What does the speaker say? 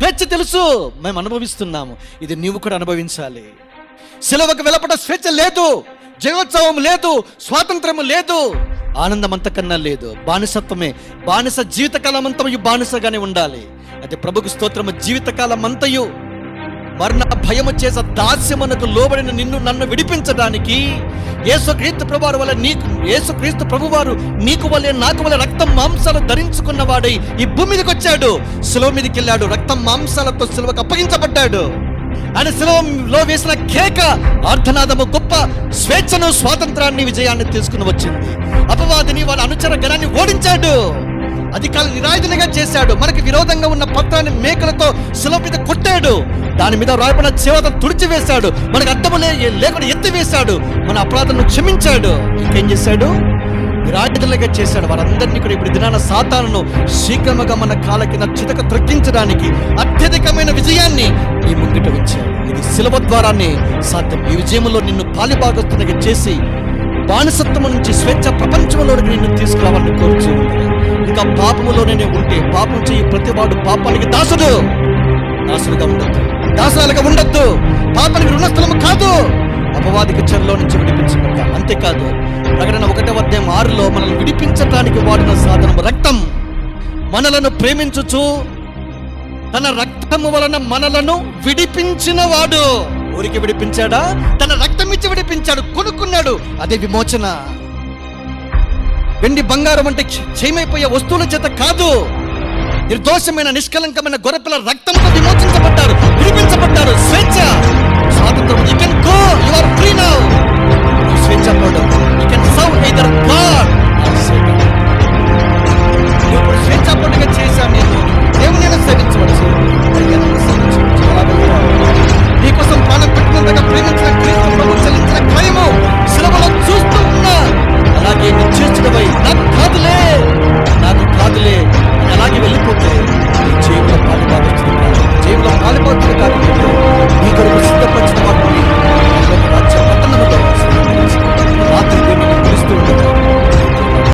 స్వేచ్ఛ తెలుసు. మేము అనుభవిస్తున్నాము. ఇది నీవు కూడా అనుభవించాలి. సిలవకు వెలపట స్వేచ్ఛ లేదు. జయోత్సవం లేదు. స్వాతంత్రము లేదు. ఆనందం అంతకన్నా లేదు. బానిసత్వమే. బానిస జీవితకాలం అంతయు బానిసగానే ఉండాలి. అయితే ప్రభుకు స్తోత్రము జీవితకాలం అంతయు మరణ భయము చేత దాస్యమునకు లోబడిన నిన్ను నన్ను విడిపించడానికి యేసుక్రీస్తు ప్రభువారు వల్ల నీకు యేసుక్రీస్తు ప్రభువారు నీకు వల్లే నాకు వల్ల రక్తం మాంసాలు ధరించుకున్న వాడై ఈ భూమి మీదకి వచ్చాడు శిలువ మీదకి వెళ్ళాడు రక్తం మాంసాలతో సులువకు అప్పగించబడ్డాడు. ఆయన శిలువలో వేసిన కేక అర్ధనాదము గొప్ప స్వేచ్ఛను స్వాతంత్రాన్ని విజయాన్ని తీసుకుని వచ్చింది. అపవాదిని వాళ్ళ అనుచర గణాన్ని ఓడించాడు. అధికారులు నిరాయుధులుగా చేశాడు. మనకు విరోధంగా ఉన్న పత్రాన్ని మేకలతో సులభ మీద కొట్టాడు. దాని మీద రాయబడిన చేవత తుడిచివేశాడు. మనకు అర్థము లేకుండా ఎత్తివేశాడు. మన అపరాధను క్షమించాడు. ఇంకేం చేశాడు? నిరాయుధులుగా చేశాడు. వారందరినీ కూడా ఇప్పుడు దినాన సాతాను శీఘ్రముగా మన కాల కింద చితక త్రక్కించడానికి అత్యధికమైన విజయాన్ని నీ ముంగిట ఉంచాడు. ఇది శిలవ ద్వారానే సాధ్యం. ఈ విజయంలో నిన్ను పాలిభాగస్తునిగా చేసి బానిసత్వం నుంచి స్వేచ్ఛ ప్రపంచంలోకి నిన్ను తీసుకురావాలని కోరుచు ఇంకా పాపములోనే ఉంటే పాపం చేయి ప్రతివాడు పాపానికి దాసుడు. దాసులుగా ఉండొద్దు దాసాలుగా ఉండొద్దు. పాపానికి రుణస్థలము కాదు. అపవాదికి చెరలో నుంచి విడిపించబడ్డ అంతేకాదు ప్రకటన ఒకటో అధ్యాయం ఆరులో మనల్ని విడిపించడానికి వాడిన సాధనం రక్తం. మనలను ప్రేమించుచు తన రక్తము వలన మనలను విడిపించిన వాడు. ఊరికి విడిపించాడా? తన రక్తం ఇచ్చి విడిపించాడు. కొనుక్కున్నాడు. అదే విమోచన. వెండి బంగారం అంటే క్షేమైపోయే క్షయమైపోయే వస్తువుల చేత కాదు. నిర్దోషమైన నిష్కలంకమైన గొర్రెపిల్ల రక్తంతో విమోచించబడ్డారు విడిపించబడ్డారు. స్వేచ్ఛ! స్వాతంత్రం. You can go you are free now స్వేచ్ఛ పోవడం. You can serve either God స్వేచ్ఛ పండుగ చేశాను నేను దేవుని సేవించవచ్చు